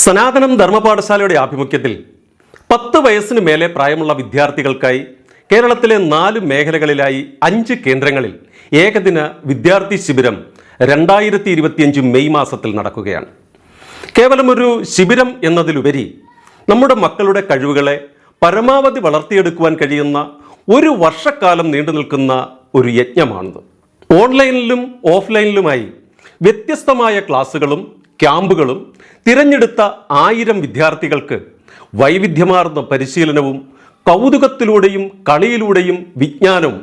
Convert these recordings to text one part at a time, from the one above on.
സനാതനം ധർമ്മപാഠശാലയുടെ ആഭിമുഖ്യത്തിൽ പത്ത് വയസ്സിന് മേലെ പ്രായമുള്ള വിദ്യാർത്ഥികൾക്കായി കേരളത്തിലെ നാല് മേഖലകളിലായി അഞ്ച് കേന്ദ്രങ്ങളിൽ ഏകദിന വിദ്യാർത്ഥി ശിബിരം രണ്ടായിരത്തി ഇരുപത്തിയഞ്ച് മെയ് മാസത്തിൽ നടക്കുകയാണ്. കേവലം ഒരു ശിബിരം എന്നതിലുപരി നമ്മുടെ മക്കളുടെ കഴിവുകളെ പരമാവധി വളർത്തിയെടുക്കുവാൻ കഴിയുന്ന ഒരു വർഷക്കാലം നീണ്ടു നിൽക്കുന്ന ഒരു യജ്ഞമാണിത്. ഓൺലൈനിലും ഓഫ്ലൈനിലുമായി വ്യത്യസ്തമായ ക്ലാസ്സുകളും ക്യാമ്പുകളും തിരഞ്ഞെടുത്ത ആയിരം വിദ്യാർത്ഥികൾക്ക് വൈവിധ്യമാർന്ന പരിശീലനവും കൗതുകത്തിലൂടെയും കളിയിലൂടെയും വിജ്ഞാനവും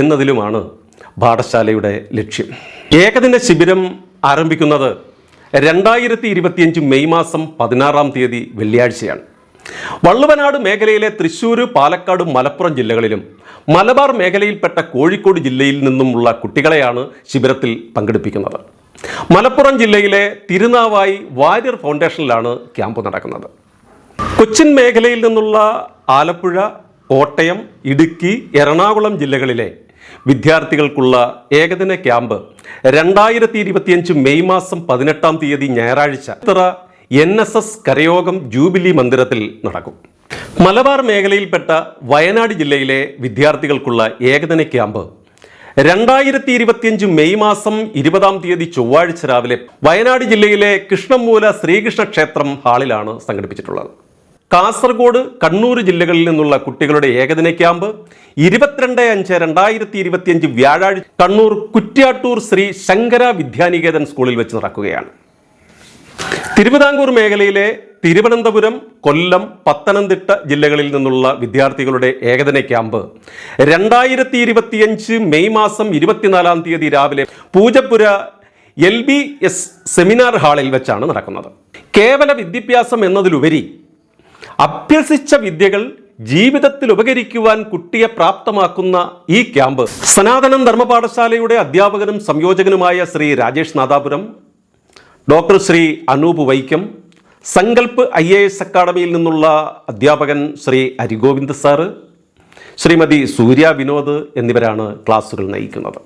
എന്നതിലുമാണ് പാഠശാലയുടെ ലക്ഷ്യം. ഏകദിന ശിബിരം ആരംഭിക്കുന്നത് രണ്ടായിരത്തി ഇരുപത്തിയഞ്ച് മെയ് മാസം പതിനാറാം തീയതി വെള്ളിയാഴ്ചയാണ്. വള്ളുവനാട് മേഖലയിലെ തൃശ്ശൂർ പാലക്കാട് മലപ്പുറം ജില്ലകളിലും മലബാർ മേഖലയിൽപ്പെട്ട കോഴിക്കോട് ജില്ലയിൽ നിന്നുമുള്ള കുട്ടികളെയാണ് ശിബിരത്തിൽ പങ്കെടുപ്പിക്കുന്നത്. മലപ്പുറം ജില്ലയിലെ തിരുനാവായി വാര്യർ ഫൗണ്ടേഷനിലാണ് ക്യാമ്പ് നടക്കുന്നത്. കൊച്ചിൻ മേഖലയിൽ നിന്നുള്ള ആലപ്പുഴ കോട്ടയം ഇടുക്കി എറണാകുളം ജില്ലകളിലെ വിദ്യാർത്ഥികൾക്കുള്ള ഏകദിന ക്യാമ്പ് രണ്ടായിരത്തി ഇരുപത്തിയഞ്ച് മെയ് മാസം പതിനെട്ടാം തീയതി ഞായറാഴ്ച ഇത്ര എൻ എസ് എസ് കരയോഗം ജൂബിലി മന്ദിരത്തിൽ നടക്കും. മലബാർ മേഖലയിൽപ്പെട്ട വയനാട് ജില്ലയിലെ വിദ്യാർത്ഥികൾക്കുള്ള ഏകദിന ക്യാമ്പ് രണ്ടായിരത്തി ഇരുപത്തിയഞ്ച് മെയ് മാസം ഇരുപതാം തീയതി ചൊവ്വാഴ്ച രാവിലെ വയനാട് ജില്ലയിലെ കൃഷ്ണമൂല ശ്രീകൃഷ്ണ ക്ഷേത്രം ഹാളിലാണ് സംഘടിപ്പിച്ചിട്ടുള്ളത്. കാസർഗോഡ് കണ്ണൂർ ജില്ലകളിൽ നിന്നുള്ള കുട്ടികളുടെ ഏകദിന ക്യാമ്പ് ഇരുപത്തിരണ്ട് അഞ്ച് രണ്ടായിരത്തി ഇരുപത്തിയഞ്ച് വ്യാഴാഴ്ച കണ്ണൂർ കുറ്റ്യാട്ടൂർ ശ്രീ ശങ്കര വിദ്യാനികേതൻ സ്കൂളിൽ വെച്ച് നടക്കുകയാണ്. തിരുവിതാംകൂർ മേഖലയിലെ തിരുവനന്തപുരം കൊല്ലം പത്തനംതിട്ട ജില്ലകളിൽ നിന്നുള്ള വിദ്യാർത്ഥികളുടെ ഏകദിന ക്യാമ്പ്. രണ്ടായിരത്തി ഇരുപത്തിയഞ്ച് മെയ് മാസം ഇരുപത്തിനാലാം തീയതി രാവിലെ Poojappura L B S seminar ഹാളിൽ വെച്ചാണ് നടക്കുന്നത്. കേവല വിദ്യാഭ്യാസം എന്നതിലുപരി അഭ്യസിച്ച വിദ്യകൾ ജീവിതത്തിൽ ഉപകരിക്കുവാൻ കുട്ടിയെ പ്രാപ്തമാക്കുന്ന ഈ ക്യാമ്പ്. സനാതനം ധർമ്മപാഠശാലയുടെ അധ്യാപകനും സംയോജകനുമായ Shri Rajesh Nadapuram doctor Shri Anoop Vaikom Sankalp I A S അക്കാഡമിയിൽ നിന്നുള്ള അധ്യാപകൻ ശ്രീ ഹരിഗോവിന്ദ് സാറ് ശ്രീമതി സൂര്യ വിനോദ് എന്നിവരാണ് ക്ലാസ്സുകൾ നയിക്കുന്നത്.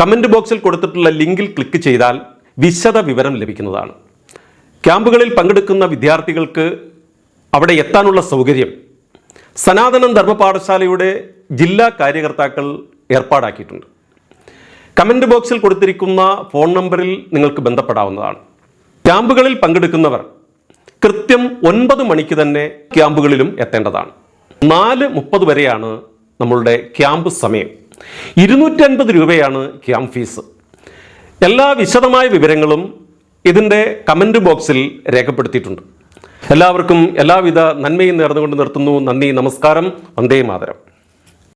കമന്റ് ബോക്സിൽ കൊടുത്തിട്ടുള്ള ലിങ്കിൽ ക്ലിക്ക് ചെയ്താൽ വിശദ വിവരം ലഭിക്കുന്നതാണ്. ക്യാമ്പുകളിൽ പങ്കെടുക്കുന്ന വിദ്യാർത്ഥികൾക്ക് അവിടെ എത്താനുള്ള സൗകര്യം സനാതനം ധർമ്മപാഠശാലയുടെ ജില്ലാ കാര്യകർത്താക്കൾ ഏർപ്പാടാക്കിയിട്ടുണ്ട്. കമന്റ് ബോക്സിൽ കൊടുത്തിരിക്കുന്ന ഫോൺ നമ്പറിൽ നിങ്ങൾക്ക് ബന്ധപ്പെടാവുന്നതാണ്. ക്യാമ്പുകളിൽ പങ്കെടുക്കുന്നവർ കൃത്യം ഒൻപത് മണിക്ക് തന്നെ ക്യാമ്പുകളിലും എത്തേണ്ടതാണ്. നാല് മുപ്പത് വരെയാണ് നമ്മളുടെ ക്യാമ്പ് സമയം. ഇരുന്നൂറ്റി അൻപത് രൂപയാണ് ക്യാമ്പ് ഫീസ്. എല്ലാ വിശദമായ വിവരങ്ങളും ഇതിന്റെ കമന്റ് ബോക്സിൽ രേഖപ്പെടുത്തിയിട്ടുണ്ട്. എല്ലാവർക്കും എല്ലാവിധ നന്മയും നേർന്നുകൊണ്ട് നിർത്തുന്നു. നന്ദി നമസ്കാരം. വന്ദേ മാതരം.